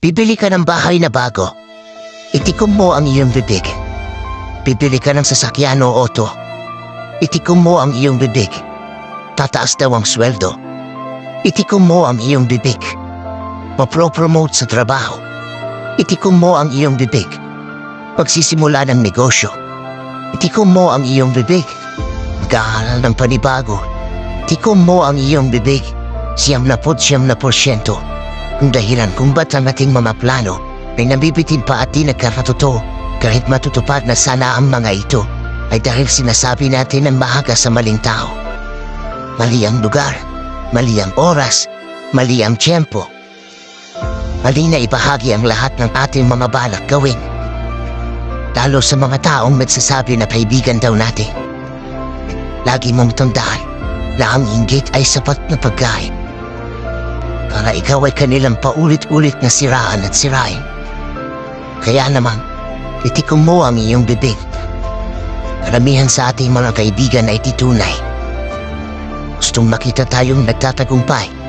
Bibili ka ng bahay na bago. Itikom mo ang iyong bibig. Bibili ka ng sasakyan o auto. Itikom mo ang iyong bibig. Tataas daw ang sweldo. Itikom mo ang iyong bibig. Mapro-promote sa trabaho. Itikom mo ang iyong bibig. Pagsisimula ng negosyo. Itikom mo ang iyong bibig. Mag-aaral ng panibago. Tikom mo ang iyong bibig. Siyam na po siyam na porsyento. Ang dahilan kung ba't ang ating mga plano ay nabibitin pa at di nagkakatotoo kahit matutupad na sana ang mga ito ay dahil sinasabi natin ang mahaga sa maling tao. Mali ang lugar, mali ang oras, mali ang tiyempo. Mali na ibahagi ang lahat ng ating mga balak gawin. Lalo sa mga taong nagsasabi na kaibigan daw natin. Lagi mong tandaan na ang inggit ay sapat na pagkain para ikaw ay kanilang paulit-ulit na siraan at sirain. Kaya naman, itikom mo ang iyong bibig. Karamihan sa ating mga kaibigan ay titunay. Gustong makita tayong nagtatagumpay.